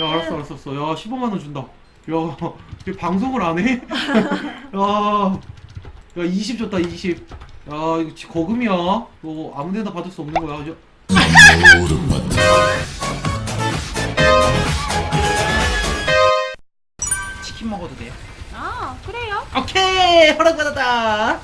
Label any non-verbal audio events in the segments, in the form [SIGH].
야 알았어 알았어 알았어 야 15만 원 준다 야얘 방송을 안 해? [LAUGHS] 야, 야 20 줬다 20. 야 이거 지- 거금이야. 너 아무데나 받을 수 없는 거야. 저- 치킨 먹어도 돼요? 아 그래요? 오케이 허락받았다.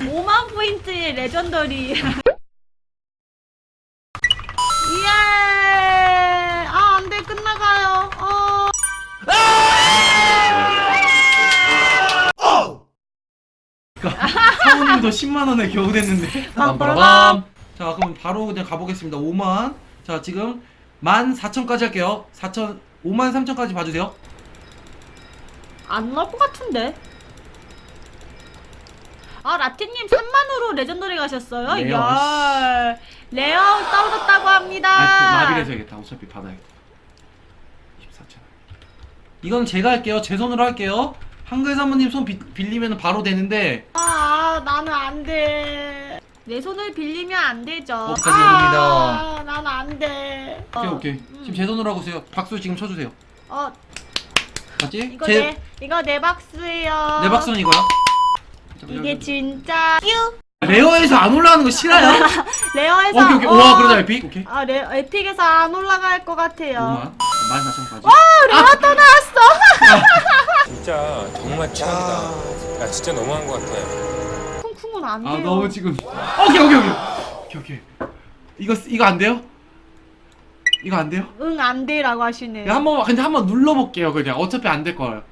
5만 [LAUGHS] 포인트의 레전더리. 사모님도 10만 원에 겨우 됐는데. 빰빠라밤. 자 그럼 바로 그냥 가보겠습니다. 5만. 자 지금 14,000까지 할게요. 4천 5만 3천까지 봐주세요. 안 나올 것 같은데. 아 라틴님 3만으로 레전더리 가셨어요? 레어, 야 레어 떨어졌다고 합니다. 아, 그 마비를 해줘야겠다. 어차피 받아야겠다. 24,000원. 이건 제가 할게요. 제 손으로 할게요. 한글 사모님 손 비, 빌리면 바로 되는데 아 나는 안 돼. 내 손을 빌리면 안 되죠. 어디까지 아, 나는 안 돼. 오케이 어, 오케이. 음. 지금 제 손으로 하고 있어요. 박수 지금 쳐주세요. 어 맞지? 이거 제, 내 이거 내 박스예요. 내 박수는 이거야. 이게 진짜 큐 레어에서 안 올라가는 거 싫어요? [LAUGHS] 레어에서 오케이 오케이. 어, 와 그러자 에픽. 오케이. 아 레, 에픽에서 안 올라갈 것 같아요. 5만. 14,000까지. 와 레어 또 나왔어. 진짜 정말 최악이다. 야 진짜 너무한 것 같아. 쿵쿵은 안 돼요. 아 너무 지금. 오케이 오케이 오케이. 오케이 오케이. 이거 이거 안 돼요? 이거 안 돼요? 응 안 돼라고 하시네요. 야, 한 번만 근데 한번 눌러볼게요 그냥 어차피 안 될 거예요.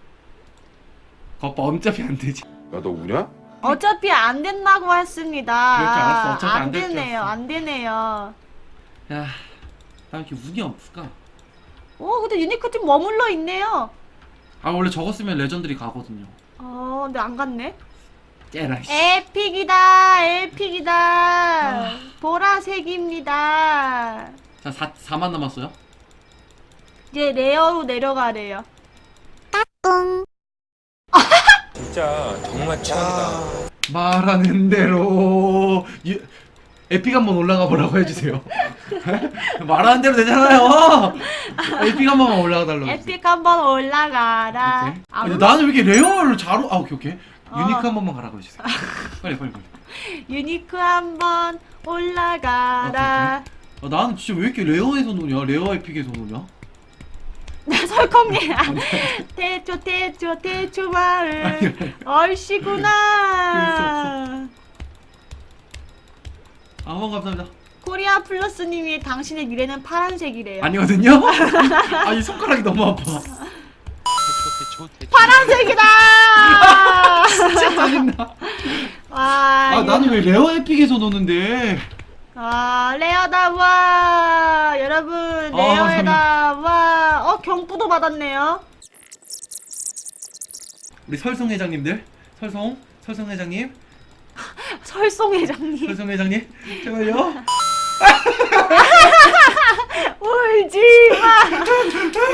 거봐 어차피 안 되지. 야 너 우냐? 어차피 안 된다고 했습니다. 그렇게 알았어. 어차피 안 안될줄 되네요. 안 되네요. 야, 나 이렇게 운이 없을까? 어 근데 유니크 팀 머물러 있네요. 아 원래 쓰면 레전드리 가거든요. 어 근데 안 갔네. 째라 씨. 에픽이다 에픽이다 보라색입니다 자 4, 4만 남았어요. 이제 레어로 내려가래요 진짜 정말 최악이다. 말하는 대로 유, 에픽 한번 올라가 보라고 [LAUGHS] 해주세요. [LAUGHS] 말하는 대로 되잖아요. 에픽 한 번만 올라가 달라고. 해주세요. 에픽 한번 올라가라 아니, 나는 왜 이렇게 레어를 잘 오... 아 오케이 오케이. 어. 유니크 한 번만 가라고 해주세요. [LAUGHS] 빨리 빨리 빨리. 유니크 한번 올라가라 아, 나는 진짜 왜 이렇게 레어에서 노냐? 레어 에픽에서 노냐? [LAUGHS] 설콩님 [LAUGHS] 태초 태초 태초 아니, 마을 아니. 얼씨구나 아, 어, 감사합니다. 코리아 플러스님이 당신의 미래는 파란색이래요 아니거든요? 아, 이 손가락이 너무 아파. 파란색이다 진짜 짜증나. 와, 아, 나는 왜 레어 에픽에서 노는데? 아 레어다 와. 여러분 아, 레어에다. 와 어 경부도 받았네요. 우리 설송 회장님들, 설송, 설송 회장님, [LAUGHS] 설송 회장님. 설송 회장님, 제발요. [LAUGHS] 울지 마.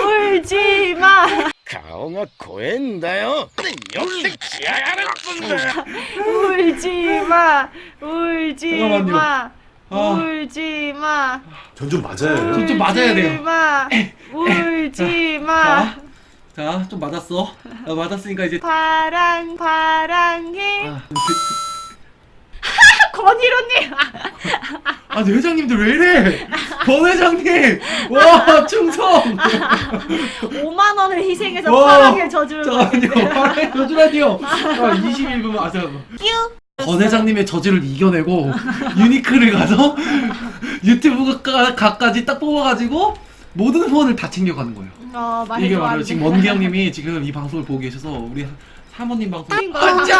울지 마 顔が怖えんだよ。よく来やがるっつうんだよ。 울지마 울지마 잠깐만요. 아. 울지마 전좀 맞아요. 전 좀 맞아야 돼요. 울지마 자, 울지마 자, 좀 맞았어. 아, 맞았으니까 이제. 파랑 파랑해 아, 권희로님 아, 네, 회장님들 왜 이래? 권 회장님, 와, 충성. 5만 원을 희생해서 와, 파랑을 저주를 잠깐만요. 받는데 아, 저주라니요. 아, 21분 아, 잠깐만. 권 회장님의 저지를 이겨내고 유니크를 가서 유튜브 가, 가까지 딱 뽑아가지고 모든 후원을 다 챙겨가는 거예요. 어, 많이 이게 좋아하는데. 지금 원기 형님이 지금 이 방송을 보고 계셔서 우리 사모님 방송. 자,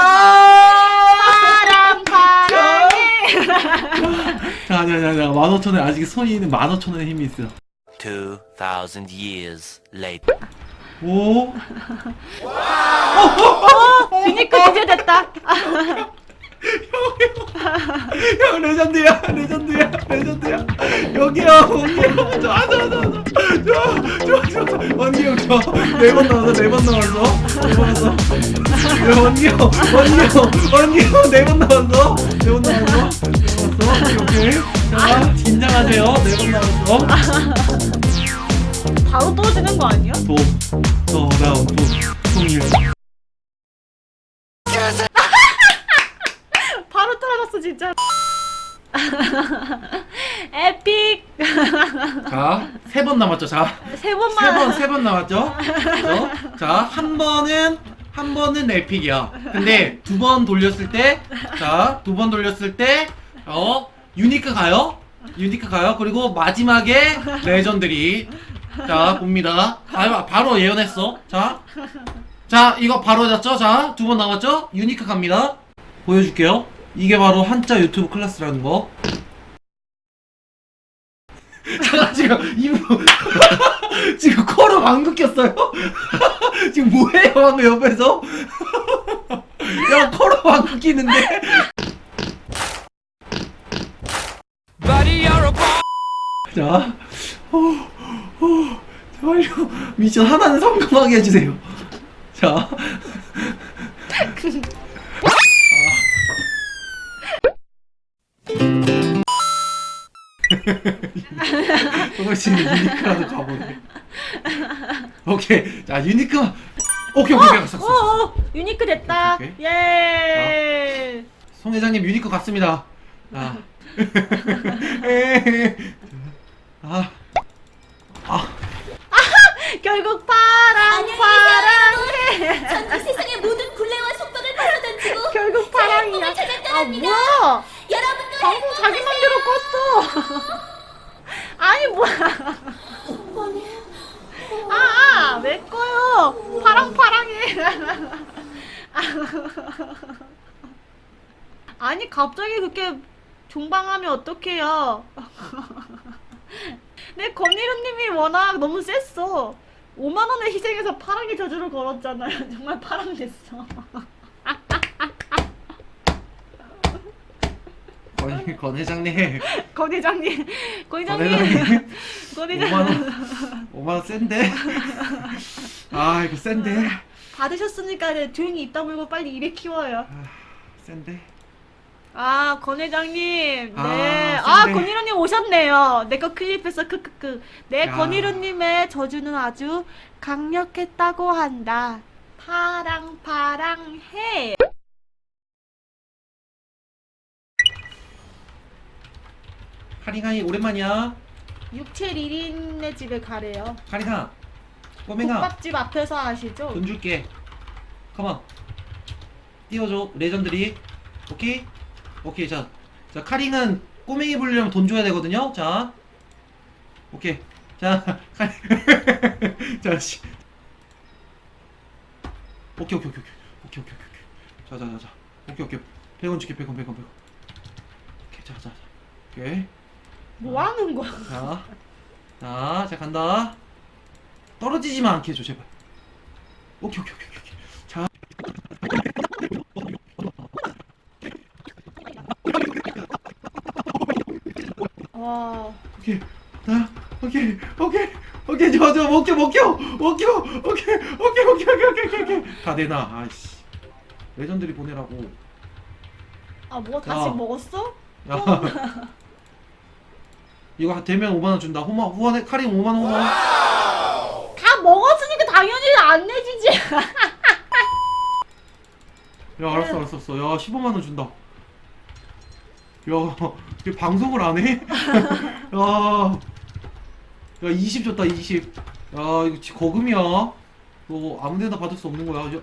파랑 파랑 해 자, 아니야, 아니야, 아니야. 만 오천 원 아직 손이 있는 만 오천 원의 힘이 있어요. 2,000 years later. 오, 유니크 주제 됐다 형 레전드야, 레전드야, 레전드야. 여기요, 형, 좋아, 좋아, 좋아, 좋아, 좋아, 좋아, 좋아. 좋아. 네번 나왔어, 네번 나왔어, 네번 원기 형, 원기 형, 네번 나왔어, 네번 나왔어, 네번 나왔어. 오케이. 자, 긴장하세요. 네번 나왔어. 바로 떨어지는 거 아니야? 도, 통일. 바로 떨어졌어 진짜. 에픽 자, 세 번 남았죠, 자. 세세 번만. 번, 세 번 남았죠? 그래서 자, 한 번은, 한 번은 에픽이야. 근데 두 번 돌렸을 때, 자, 두 번 돌렸을 때, 어, 유니크 가요? 유니크 가요? 그리고 마지막에 레전드리. 자, 봅니다. 바로, 바로 예언했어. 자. 자, 이거 바로 잤죠? 자, 두 번 남았죠? 유니크 갑니다. 보여줄게요. 이게 바로 한자 유튜브 클래스라는 거. [LAUGHS] 제가 지금 입으로 [LAUGHS] 지금 코로 방귀 꼈어요? [LAUGHS] 지금 뭐해요 방금 옆에서? 야 코로 방귀 끼는데? 자, 어, 어, 제발요 미션 하나는 성공하게 해주세요. 자, 그것이 유니크라도 가보네. 오케이, 자 유니크. 오케이 오케이 갔어. 오, 갔어. 오, 유니크 됐다. 오케이, 오케이. 예. 송 회장님 유니크 갔습니다. [LAUGHS] 아. 아. 아. 결국 파랑 파랑해. 전이 세상의 모든 굴레와 속박을 벗어던지고 결국 파랑이야. 아. 뭐야? 여러분도 방송 자기 맘대로 껐어. 아, 아, 왜 꺼요? 파랑 파랑해. 아니 갑자기 그렇게 종방하면 어떡해요? 내 건이루님이 워낙 너무 셌어. 5만 원을 희생해서 파랑의 저주를 걸었잖아요. 정말 파랑 됐어. 권, [LAUGHS] 권 회장님. 권 회장님, 권권 회장님, 회장님. 권 5만 회장 원. 5만 원 센데. 아 이거 센데. 받으셨으니까 이제 조용히 입 다물고 빨리 일에 키워요. 센데. 아, 권 회장님, 아, 네, 아, 선배. 권희루님 오셨네요. 내 거 클립해서 크크크. 네, 야. 권희루님의 저주는 아주 강력했다고 한다. 파랑 파랑 해. 카링아이 오랜만이야. 육체 리린네 집에 가래요. 카링아. 꼬맹아. 국밥집 앞에서 아시죠? 돈 줄게. 컴온. 띄워줘. 레전드리. 오케이? 오케이. 자. 자, 카링은 꼬맹이 부르려면 돈 줘야 되거든요. 자. 오케이. 자, [LAUGHS] 카링. 자, 씨. 오케이, 오케이, 오케이, 오케이. 오케이, 오케이, 오케이. 오케이. 자, 자, 자, 자. 오케이, 오케이. 100원 줄게. 100원, 100원, 100원. 오케이. 자, 자, 자. 오케이. 뭐 하는 거야? 자. 자, 자, 간다. 떨어지지만 않게 해줘, 제발. 오케이, 오케이, 오케이, 오케이. 자. 와, 오케이. 자, 오케이, 오케이, 오케이, 좋아, 먹혀, 먹혀, 먹혀, 오케이, 오케이, 오케이, 오케이, 오케이, 오케이, 오케이. 다 내놔, 아이씨. 레전드리 보내라고. 아, 뭐 다시 야. 먹었어? 야. [LAUGHS] 이거 되면 5만원 준다. 호마, 후원해, 카링 5만원 후원. 다 먹었으니까 당연히 안 내주지. [LAUGHS] 야, 알았어, 알았어, 알았어. 야, 15만원 준다. 야, [LAUGHS] 이게 방송을 안 해? [LAUGHS] 야, 야, 20 줬다, 20. 야, 이거 지- 거금이야. 너 아무 데나 받을 수 없는 거야. 야,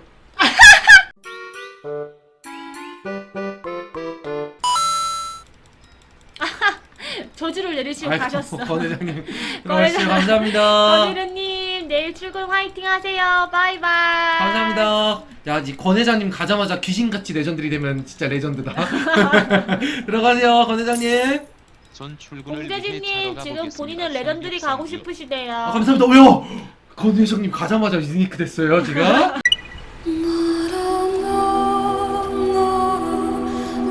저주를 내리시고 아이고, 가셨어. 권 회장님. 권 회장. 감사합니다. 권희루님 내일 출근 화이팅 하세요. 바이바이. 감사합니다. 야, 이 권 회장님 가자마자 귀신같이 레전드리 되면 진짜 레전드다. [LAUGHS] 들어가세요, 권 회장님. 전 출근을 공대진님 지금. 본인은 레전드리 가고. 싶으시대요. 아, 감사합니다. 왜요? 권 회장님 가자마자 유니크 됐어요, 지금.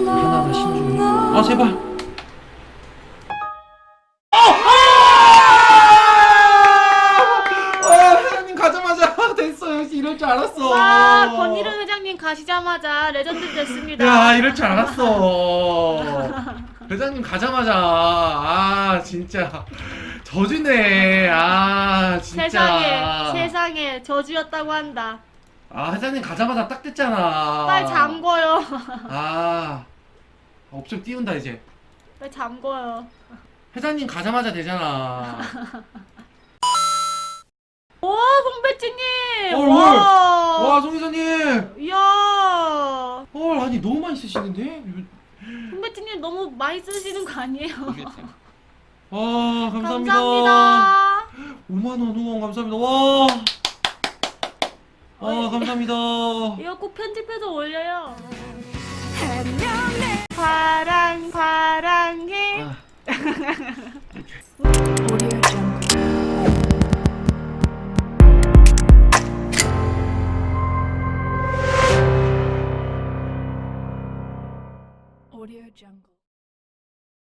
하나하나 신중히. 아, 제발. 아! 아! 아, 회장님 가자마자 됐어요. 이럴 줄 알았어. 와 권희룡 회장님 가시자마자 레전드 됐습니다. 야, 이럴 줄 알았어. 회장님 가자마자 아, 진짜 저주네. 아, 진짜. 세상에 세상에 저주였다고 한다. 아 회장님 가자마자 딱 됐잖아. 빨리 잠궈요. 아 없으면 띄운다 이제. 빨리 잠궈요. 회장님 가자마자 되잖아. 오 송배지님. 헐, 와. 와 송이사님. 헐 아니 너무 많이 쓰시는데? 송배지님 너무 많이 쓰시는 거 아니에요? 아 [LAUGHS] 감사합니다. 감사합니다. 5만 원 후원 감사합니다. 와. 아 감사합니다. [LAUGHS] 이거 꼭 편집해서 올려요. [LAUGHS] 파랑 파랑해. 아. Audio Jungle.